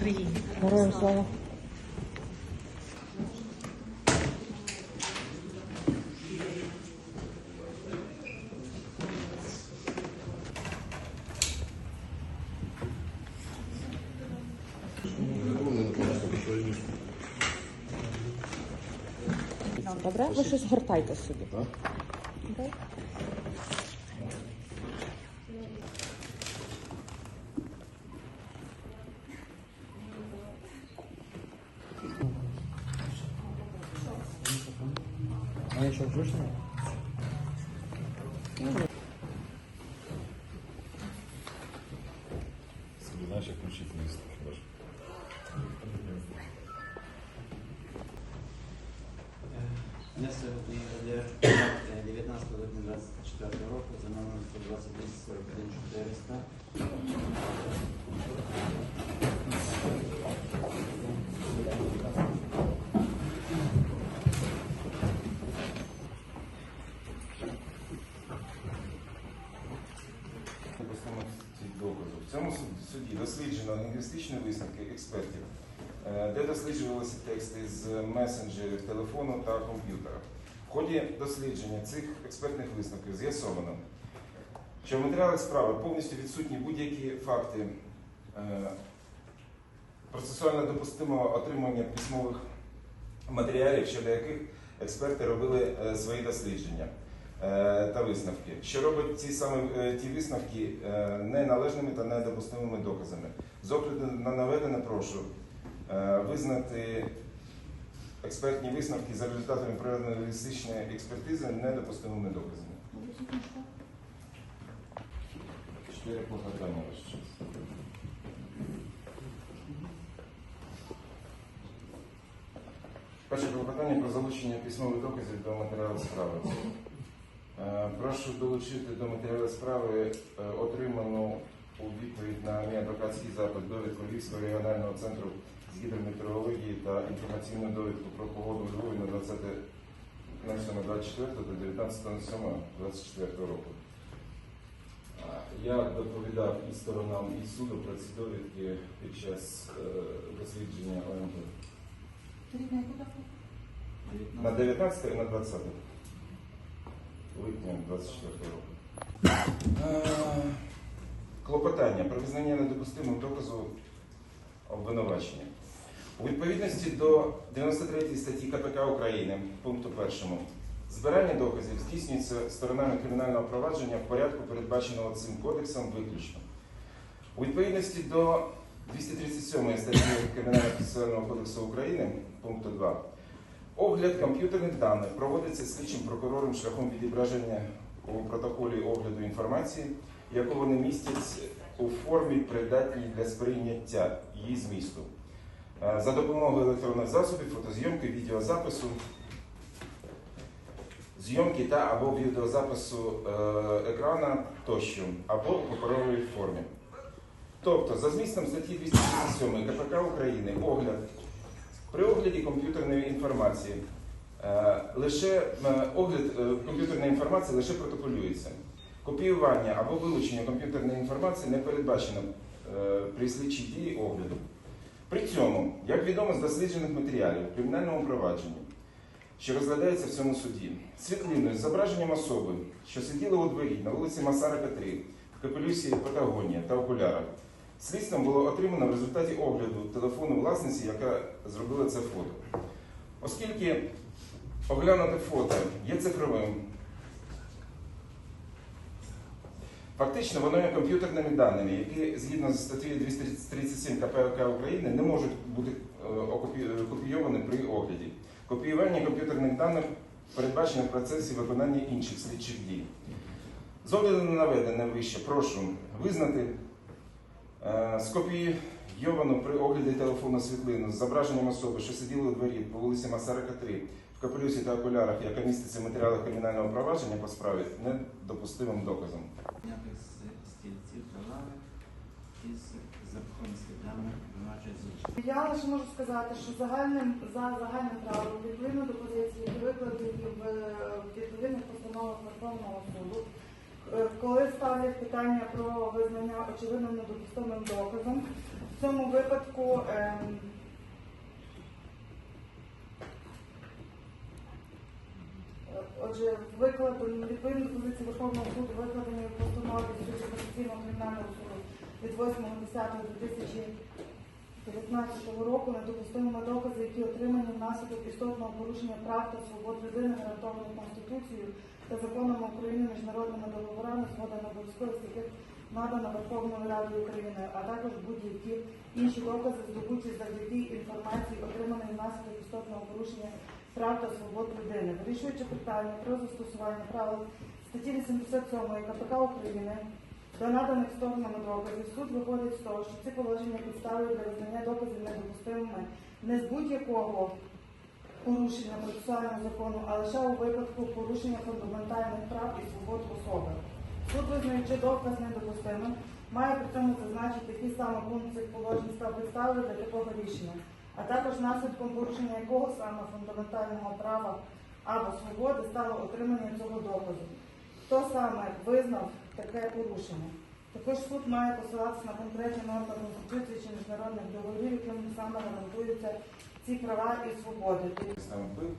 Україні! Героям слава. Добре, ви щось гортайте собі. Окей? А я что, слышно? Знаешь, як включити? Внесли в ЄРДР 19 липня 24 року за номером 120 41 400. Постановці доказу. В цьому суд- суді досліджено лінгвістичні висновки експертів, е, де досліджувалися тексти з месенджерів, телефону та комп'ютера. В ході дослідження цих експертних висновків з'ясовано, що в матеріалах справи повністю відсутні будь-які факти е, процесуально допустимого отримання письмових матеріалів, щодо яких експерти робили е, свої дослідження та висновки, що робить ці саме е, ті висновки е, неналежними та недопустимими доказами. З огляду на наведене прошу е, визнати експертні висновки за результатами проведеної лінгвістичної експертизи недопустимими доказами. Чотири час. Перше клопотання про залучення письмових доказів до матеріалу справи. Е, Прошу долучити до матеріалу справи е, отриману у відповідь на мій адвокатський запит довідку Львівського регіонального центру з гідрометеорології та інформаційну довідку про погоду у Львові на 20 24 та 19.07.24 року. Я доповідав і сторонам і суду про ці довідки під час е, дослідження ОМТ. На 19 і на 20 липня 24 року. Е, Клопотання про визнання недопустимим доказу обвинувачення. У відповідності до 93 статті КПК України, пункту 1, збирання доказів здійснюється сторонами кримінального провадження в порядку, передбаченого цим кодексом виключно. У відповідності до 237 статті Кримінального процесуального кодексу України, пункту 2, огляд комп'ютерних даних проводиться слідчим прокурором шляхом відображення у протоколі огляду інформації, яку вони містять у формі придатній для сприйняття її змісту. Е, За допомогою електронних засобів, фотозйомки, відеозапису, зйомки та або відеозапису е, екрана тощо, або у паперовій формі. Тобто, за змістом статті 267 КПК України огляд при огляді комп'ютерної інформації е, лише е, огляд е, комп'ютерної інформації лише протоколюється. Копіювання або вилучення комп'ютерної інформації не передбачено при слідчій дії огляду. При цьому, як відомо з досліджених матеріалів в кримінальному провадженні, що розглядається в цьому суді, світлиною з зображенням особи, що сиділи у дворі на вулиці Масарика 3 в капелюсі Патагонія та окулярах, слідством було отримано в результаті огляду телефону власниці, яка зробила це фото. Оскільки оглянуте фото є цифровим, Фактично, воно є комп'ютерними даними, які згідно з статтею 237 КПК України не можуть бути е, е, копійовані при огляді. Копіювання комп'ютерних даних передбачено в процесі виконання інших слідчих дій. З огляду на наведене вище, прошу визнати е, скопійовану при огляді телефонну світлину з зображенням особи, що сиділи у дворі по вулиці Масарика 3 в капелюсі та окулярах, яка міститься в матеріалах кримінального провадження по справі, недопустимим доказом. Зняти з стільців товари із запахом слідами винувачують. Я лише можу сказати, що загальним за загальним правилом, відповідно до позиції, викладені в відповідних постановах Верховного суду, е, коли ставлять питання про визнання очевидним недопустимим доказом, в цьому випадку ем, е, Отже, викладені відповідно до позиції Верховного суду, викладені в постанові Конституційного кримінального суду від 8.10.2019 року недопустимими докази, які отримані внаслідок істотного порушення прав та свобод людини, гарантованих Конституцією та законами України, міжнародними договорами, згода на обов'язковість яких надана Верховною Радою України, а також будь-які інші докази, здобуті завдяки інформації, отриманої внаслідок істотного порушення прав та свобод людини, вирішуючи питання про застосування правил статті 87 КПК України до наданих сторонами доказів, суд виходить з того, що ці положення підстави для визнання доказів недопустимими не з будь-якого порушення процесуального закону, а лише у випадку порушення фундаментальних прав і свобод особи. Суд, визнаючи доказ недопустимим, має при цьому зазначити, які саме пункт цих положень став підставою для такого рішення, а також наслідком порушення якого саме фундаментального права або свободи стало отримання цього доказу. Хто саме визнав таке порушення? Також суд має посилатися на конкретні норми Конституції чи міжнародних договорів, якими саме гарантуються ці права і свободи. Там вбив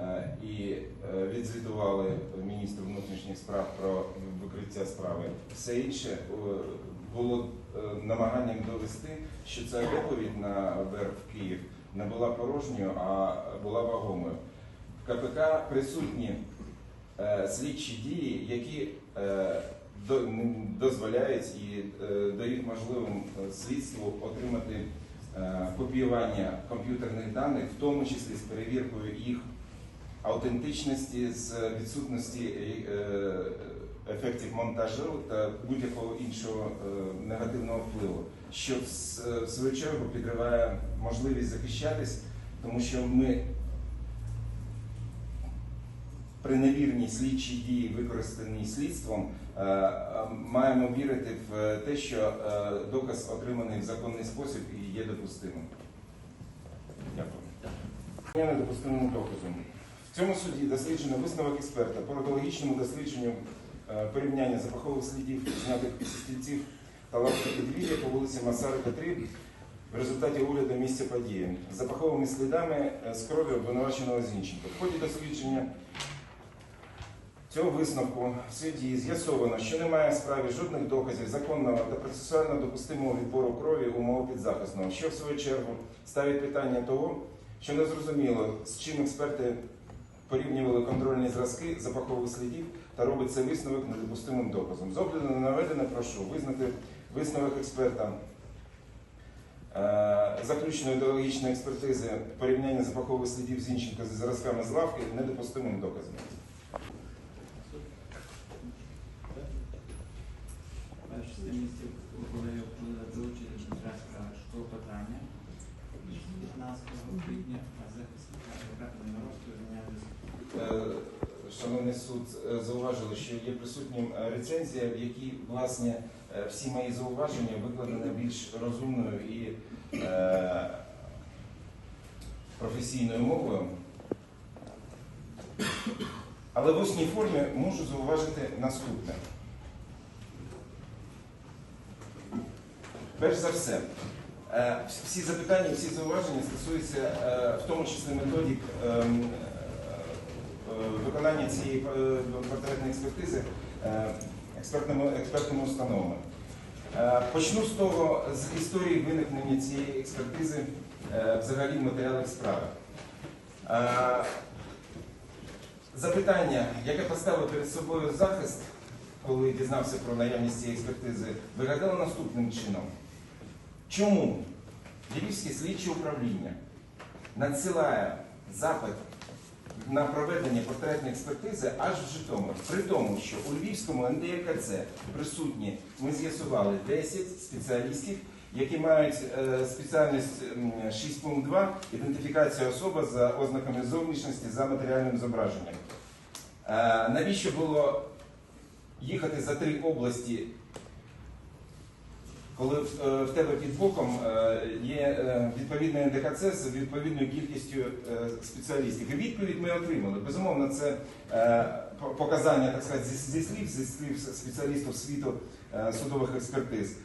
е, і е, відзвітували міністру внутрішніх справ про викриття справи. Все інше е, було намаганням довести, що ця доповідь на ВЕР в Київ не була порожньою, а була вагомою. В КПК присутні слідчі дії, які дозволяють і дають можливим слідству отримати копіювання комп'ютерних даних, в тому числі з перевіркою їх аутентичності, з відсутності е, ефектів монтажу та будь-якого іншого е, негативного впливу, що в свою чергу підриває можливість захищатись, тому що ми при невірній слідчій дії, використаній слідством, е, е, маємо вірити в те, що е, доказ отриманий в законний спосіб і є допустимим. Дякую. Я недопустимим доказом. В цьому суді досліджено висновок експерта по родологічному дослідженню порівняння запахових слідів, знятих стільців та лавки підвір'я по вулиці Масарика 3 в результаті огляду місця події з запаховими слідами з крові обвинуваченого Зінченка. В ході дослідження цього висновку в суді з'ясовано, що немає в справі жодних доказів законного та процесуально допустимого відбору крові у підзахисного, що в свою чергу ставить питання того, що не зрозуміло, з чим експерти порівнювали контрольні зразки запахових слідів та робить цей висновок недопустимим доказом. З огляду на наведене прошу визнати висновок експерта е, заключеної ідеологічної експертизи порівняння запахових слідів Зінченка зі зразками з лавки недопустимим доказом. Перші місці ухвалили долучити до справи клопотання 15 квітня, а захисника адвоката Немировського Е, Шановний суд, е, зауважили, що є присутнім е, рецензія, в якій власне е, всі мої зауваження викладені більш розумною і е, професійною мовою. Але в усній формі можу зауважити наступне. Перш за все, е, всі запитання, всі зауваження стосуються е, в тому числі методик ем, е, виконання цієї портретної експертизи експертними, експертними установами. Почну з того, з історії виникнення цієї експертизи взагалі в матеріалах справи. Запитання, яке поставив перед собою захист, коли дізнався про наявність цієї експертизи, виглядало наступним чином. Чому Львівське слідче управління надсилає запит на проведення портретної експертизи аж в Житомир? При тому, що у Львівському НДРКЦ присутні, ми з'ясували 10 спеціалістів, які мають е, спеціальність м, 6.2 ідентифікація особи за ознаками зовнішності за матеріальним зображенням. Е, навіщо було їхати за три області коли в, е, в тебе під боком е, є е, відповідний НДКЦ з відповідною кількістю спеціалістів. І відповідь ми отримали. Безумовно, це показання так сказати, зі, слів, зі слів спеціалістів світу судових експертиз.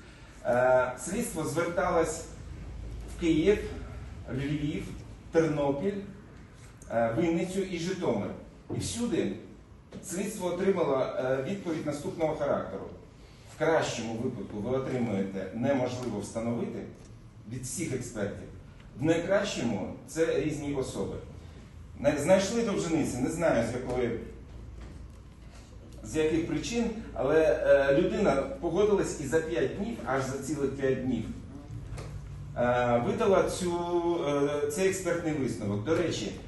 Слідство зверталось в Київ, Львів, Тернопіль, Вінницю і Житомир. І всюди слідство отримало відповідь наступного характеру. Кращому випадку ви отримуєте неможливо встановити від всіх експертів. В найкращому це різні особи. Знайшли довжениці, не знаю з якої. З яких причин, але е, людина погодилась і за 5 днів, аж за цілих 5 днів, е, видала цю, е, цей експертний висновок. До речі,